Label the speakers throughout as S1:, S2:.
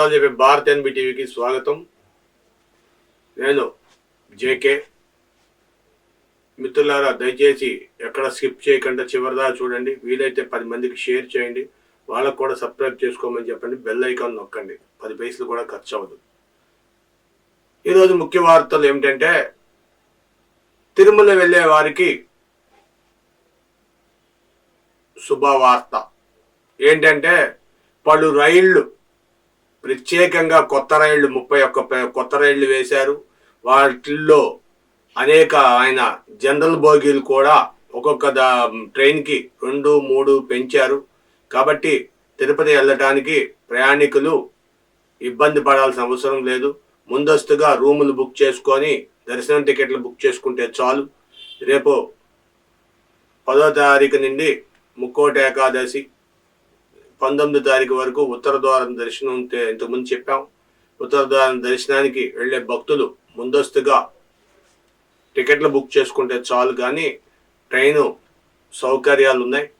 S1: నిజాలు చెప్పే భారత్ ఎన్బి టీవీకి స్వాగతం. నేను జేకే. మిత్రులారా దయచేసి ఎక్కడ స్కిప్ చేయకుండా చివరిదా చూడండి. వీలైతే పది మందికి షేర్ చేయండి. వాళ్ళకు కూడా సబ్స్క్రైబ్ చేసుకోమని చెప్పండి. బెల్ ఐకాన్ నొక్కండి. పది పైసలు కూడా ఖర్చు అవ్వదు. ఈరోజు ముఖ్య వార్తలు ఏమిటంటే తిరుమల వెళ్ళే వారికి శుభవార్త. ఏంటంటే పలు రైళ్ళు ప్రత్యేకంగా కొత్త రైళ్ళు ముప్పై ఒక్క కొత్త రైళ్ళు వేశారు. వాటిల్లో అనేక ఆయన జనరల్ బోగీలు కూడా ఒక్కొక్క దా ట్రైన్కి రెండు మూడు పెంచారు. కాబట్టి తిరుపతి వెళ్ళటానికి ప్రయాణికులు ఇబ్బంది పడాల్సిన అవసరం లేదు. ముందస్తుగా రూములు బుక్ చేసుకొని దర్శనం టికెట్లు బుక్ చేసుకుంటే చాలు. రేపు పదో తారీఖు నుండి ముక్కోటి ఏకాదశి పంతొమ్మిది తారీఖు వరకు ఉత్తర ద్వారం దర్శనం ఉంటే ఇంతకుముందు చెప్పాం. ఉత్తర ద్వారం దర్శనానికి వెళ్ళే భక్తులు ముందస్తుగా టికెట్లు బుక్ చేసుకుంటే చాలు కానీ ట్రైను సౌకర్యాలు ఉన్నాయి.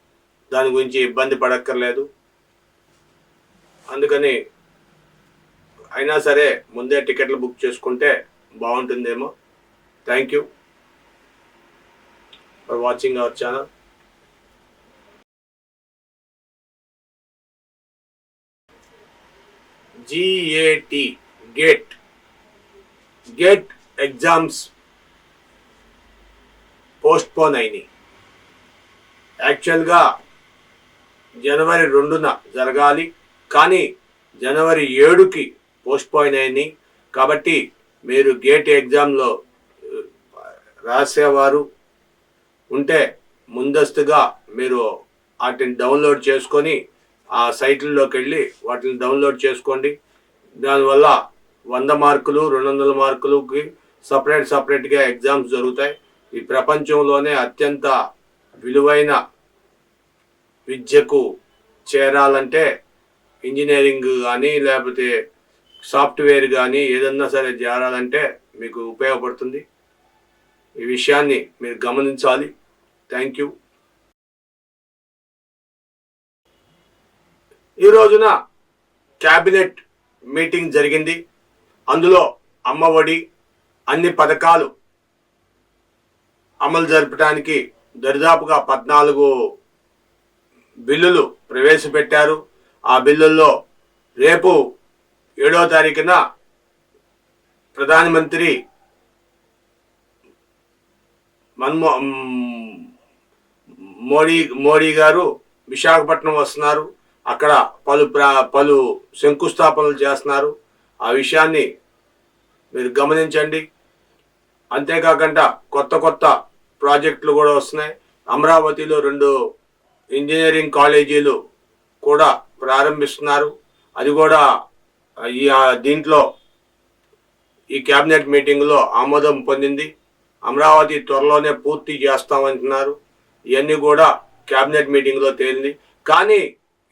S1: దాని గురించి ఇబ్బంది పడక్కర్లేదు. అందుకని అయినా సరే ముందే టికెట్లు బుక్ చేసుకుంటే బాగుంటుందేమో. Thank you for watching our channel. GAT GATE GATE exams postpone అయినాయి. యాక్చువల్గా జనవరి రెండున జరగాలి కానీ జనవరి ఏడుకి పోస్ట్పోయిన్ అయినాయి. కాబట్టి మీరు గేట్ ఎగ్జామ్లో రాసేవారు ఉంటే ముందస్తుగా మీరు వాటిని డౌన్లోడ్ చేసుకొని ఆ సైట్లలోకి వెళ్ళి వాటిని డౌన్లోడ్ చేసుకోండి. దానివల్ల వంద మార్కులు రెండు వందల మార్కులకి సపరేట్ సపరేట్గా ఎగ్జామ్స్ జరుగుతాయి. ఈ ప్రపంచంలోనే అత్యంత విలువైన విద్యకు చేరాలంటే ఇంజనీరింగ్ కానీ లేకపోతే సాఫ్ట్వేర్ కానీ ఏదన్నా సరే చేరాలంటే మీకు ఉపయోగపడుతుంది. ఈ విషయాన్ని మీరు గమనించాలి. Thank you. ఈ రోజున క్యాబినెట్ మీటింగ్ జరిగింది. అందులో అమ్మఒడి అన్ని పథకాలు అమలు జరపడానికి దరిదాపుగా పద్నాలుగు బిల్లులు ప్రవేశపెట్టారు. ఆ బిల్లుల్లో రేపు ఏడో తారీఖున ప్రధానమంత్రి మన్మో మోడీ మోడీ గారు విశాఖపట్నం వస్తున్నారు. అక్కడ పలు పలు శంకుస్థాపనలు చేస్తున్నారు. ఆ విషయాన్ని మీరు గమనించండి. అంతేకాకుండా కొత్త కొత్త ప్రాజెక్టులు కూడా వస్తున్నాయి. అమరావతిలో రెండు ఇంజనీరింగ్ కాలేజీలు కూడా ప్రారంభిస్తున్నారు. అది కూడా ఈ దీంట్లో ఈ కేబినెట్ మీటింగ్లో ఆమోదం పొందింది. అమరావతి త్వరలోనే పూర్తి చేస్తామంటున్నారు. ఇవన్నీ కూడా కేబినెట్ మీటింగ్లో తేలింది. కానీ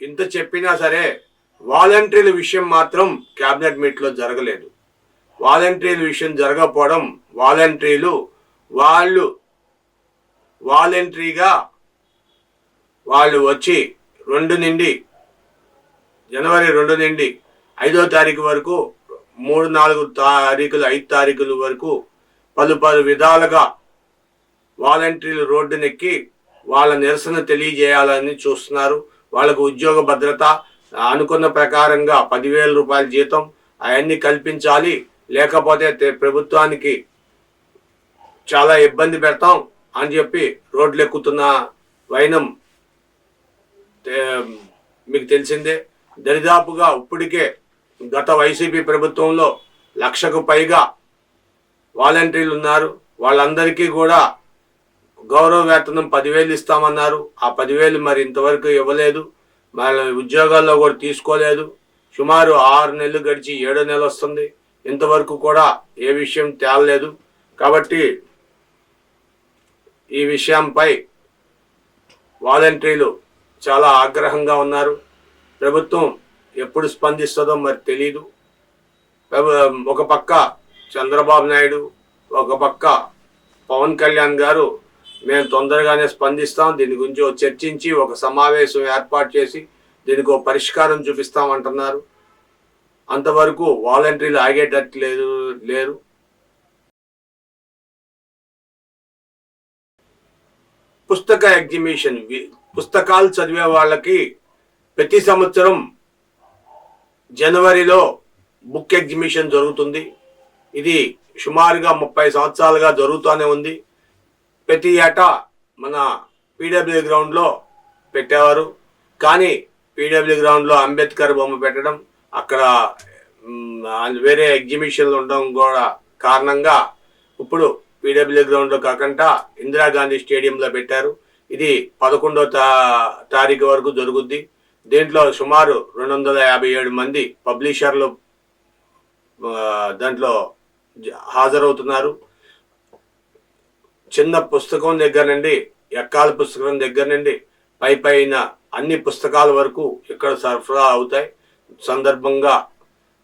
S1: ఇంత చెప్పినా సరే వాలంటీర్ల విషయం మాత్రం కేబినెట్ మీట్లో జరగలేదు. వాలంటీర్ల విషయం జరగకపోవడం వాలంటీర్లు వాళ్ళు వాలంటరీగా వాళ్ళు వచ్చి రెండు నుండి జనవరి రెండు నుండి ఐదో తారీఖు వరకు మూడు నాలుగు తారీఖులు ఐదు తారీఖుల వరకు పలు పలు విధాలుగా వాలంటీర్లు రోడ్డునెక్కి వాళ్ళ నిరసన తెలియజేయాలని చూస్తున్నారు. వాళ్ళకు ఉద్యోగ భద్రత అనుకున్న ప్రకారంగా పదివేల రూపాయల జీతం అవన్నీ కల్పించాలి. లేకపోతే ప్రభుత్వానికి చాలా ఇబ్బంది పెడతాం అని చెప్పి రోడ్లు ఎక్కుతున్న వైనం మీకు తెలిసిందే. దరిదాపుగా ఇప్పటికే గత వైసీపీ ప్రభుత్వంలో లక్షకు పైగా వాలంటీర్లు ఉన్నారు వాళ్ళందరికీ కూడా గౌరవ వేతనం పదివేలు ఇస్తామన్నారు. ఆ పదివేలు మరి ఇంతవరకు ఇవ్వలేదు. మన ఉద్యోగాల్లో కూడా తీసుకోలేదు. సుమారు ఆరు నెలలు గడిచి ఏడో నెల వస్తుంది. ఇంతవరకు కూడా ఏ విషయం తేలలేదు. కాబట్టి ఈ విషయంపై వాలంటీర్లు చాలా ఆగ్రహంగా ఉన్నారు. ప్రభుత్వం ఎప్పుడు స్పందిస్తుందో మరి తెలియదు ఒక పక్క చంద్రబాబు నాయుడు ఒక పక్క పవన్ కళ్యాణ్ గారు మేము తొందరగానే స్పందిస్తాం. దీని గురించి చర్చించి ఒక సమావేశం ఏర్పాటు చేసి దీనికి ఒక పరిష్కారం చూపిస్తామంటున్నారు అంతవరకు వాలంటీర్లు ఆగేటట్టు లేదు లేరు. పుస్తక ఎగ్జిబిషన్ పుస్తకాలు చదివే వాళ్ళకి ప్రతి సంవత్సరం జనవరిలో బుక్ ఎగ్జిబిషన్ జరుగుతుంది. ఇది సుమారుగా ముప్పై సంవత్సరాలుగా జరుగుతూనే ఉంది. ప్రతి ఏటా మన పీడబ్ల్యూ గ్రౌండ్లో పెట్టేవారు. కానీ పీడబ్ల్యూ గ్రౌండ్లో అంబేద్కర్ బొమ్మ పెట్టడం అక్కడ వేరే ఎగ్జిబిషన్లు ఉండడం కూడా కారణంగా ఇప్పుడు పీడబ్ల్యూ గ్రౌండ్లో కాకుండా ఇందిరాగాంధీ స్టేడియంలో పెట్టారు. ఇది పదకొండో తా తారీఖు వరకు జరుగుద్ది. దీంట్లో సుమారు రెండు వందల యాభై ఏడు మంది పబ్లిషర్లు దాంట్లో హాజరవుతున్నారు. చిన్న పుస్తకం దగ్గర నుండి ఎక్కాల పుస్తకం దగ్గర నుండి పై పైన అన్ని పుస్తకాల వరకు ఇక్కడ సరఫరా అవుతాయి. సందర్భంగా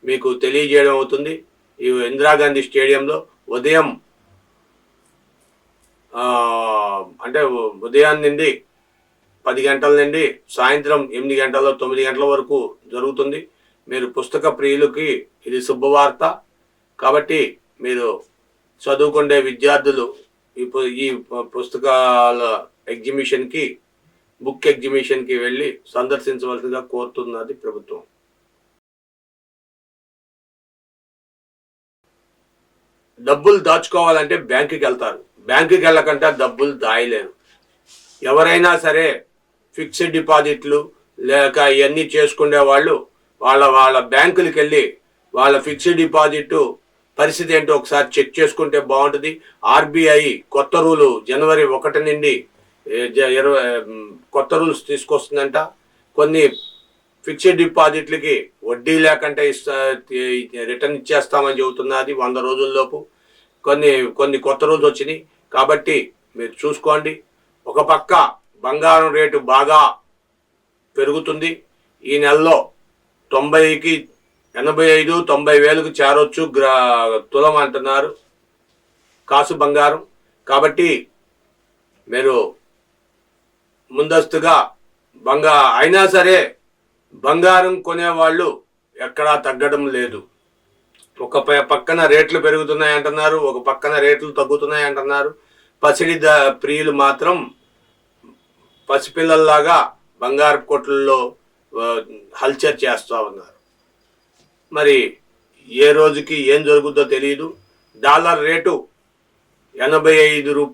S1: మీకు తెలియజేయడం అవుతుంది. ఈ ఇందిరాగాంధీ స్టేడియంలో ఉదయం అంటే ఉదయం నుండి పది గంటల నుండి సాయంత్రం ఎనిమిది గంటల తొమ్మిది గంటల వరకు జరుగుతుంది. మీరు పుస్తక ప్రియులకి ఇది శుభవార్త. కాబట్టి మీరు చదువుకునే విద్యార్థులు ఇప్పుడు ఈ పుస్తకాల ఎగ్జిబిషన్కి బుక్ ఎగ్జిబిషన్కి వెళ్ళి సందర్శించవలసిందిగా కోరుతున్నది ప్రభుత్వం. డబ్బులు దాచుకోవాలంటే బ్యాంకుకి వెళ్తారు. బ్యాంకుకి వెళ్ళకుండా డబ్బులు దాయలేరు. ఎవరైనా సరే ఫిక్స్డ్ డిపాజిట్లు లేక ఇవన్నీ చేసుకునే వాళ్ళు వాళ్ళ వాళ్ళ బ్యాంకులకి వెళ్ళి వాళ్ళ ఫిక్స్డ్ డిపాజిట్ పరిస్థితి ఏంటో ఒకసారి చెక్ చేసుకుంటే బాగుంటుంది. ఆర్బీఐ కొత్త రూలు జనవరి ఒకటి నుండి ఇరవై కొత్త రూల్స్ తీసుకొస్తుందంట. కొన్ని ఫిక్స్డ్ డిపాజిట్లకి వడ్డీ లేకుండా ఇస్తా రిటర్న్ ఇచ్చేస్తామని చెబుతున్నది వంద రోజుల్లోపు. కొన్ని కొన్ని కొత్త రూల్స్ వచ్చినాయి. కాబట్టి మీరు చూసుకోండి. ఒక పక్క బంగారం రేటు బాగా పెరుగుతుంది. ఈ నెలలో తొంభైకి ఎనభై ఐదు తొంభై వేలకు చేరొచ్చు గ్రా తులం అంటున్నారు. కాసు బంగారం. కాబట్టి మీరు ముందస్తుగా బంగా అయినా సరే బంగారం కొనేవాళ్ళు ఎక్కడా తగ్గడం లేదు. ఒక పక్కన రేట్లు పెరుగుతున్నాయి అంటున్నారు ఒక పక్కన రేట్లు తగ్గుతున్నాయి అంటున్నారు. పసిడి ద ప్రియులు మాత్రం పసిపిల్లల్లాగా బంగారు కొట్లలో హల్చర్ చేస్తూ ఉన్నారు. మరి ఏ రోజుకి ఏం జరుగుద్దో తెలియదు డాలర్ రేటు ఎనభై ఐదు రూ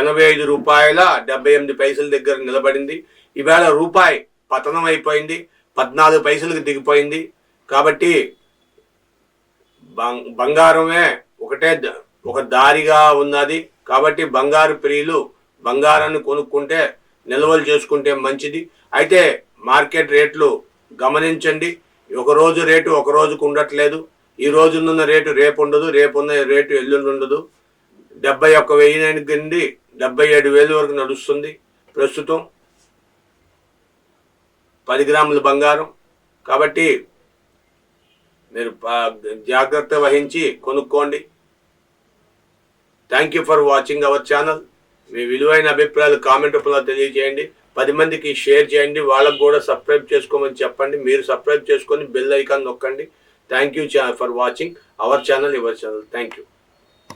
S1: ఎనభై ఐదు రూపాయల డెబ్బై ఎనిమిది పైసల దగ్గర నిలబడింది. ఈవేళ రూపాయి పతనం అయిపోయింది. పద్నాలుగు పైసలకు దిగిపోయింది. కాబట్టి బంగారమే ఒకటే ఒక దారిగా ఉన్నది. కాబట్టి బంగారు ప్రియులు బంగారాన్ని కొనుక్కుంటే నిల్వలు చేసుకుంటే మంచిది. అయితే మార్కెట్ రేట్లు గమనించండి. ఒక రోజు రేటు ఒక రోజుకు ఉండట్లేదు. ఈ రోజున్న రేటు రేపు ఉండదు రేపు ఉన్న రేటు ఎల్లుండి ఉండదు. డెబ్బై ఒక్క వెయ్యి నుండి డెబ్బై ఏడు వేలు వరకు నడుస్తుంది ప్రస్తుతం. పది గ్రాముల బంగారం. కాబట్టి మీరు జాగ్రత్త వహించి కొనుక్కోండి. Thank you for watching our channel మీ విలువైన అభిప్రాయాలు కామెంట్ రూపంలో తెలియజేయండి. పది మందికి షేర్ చేయండి వాళ్ళకు కూడా సబ్స్క్రైబ్ చేసుకోమని చెప్పండి. మీరు సబ్స్క్రైబ్ చేసుకొని బెల్ ఐకాన్ నొక్కండి. Thank you for watching our channel your channel thank you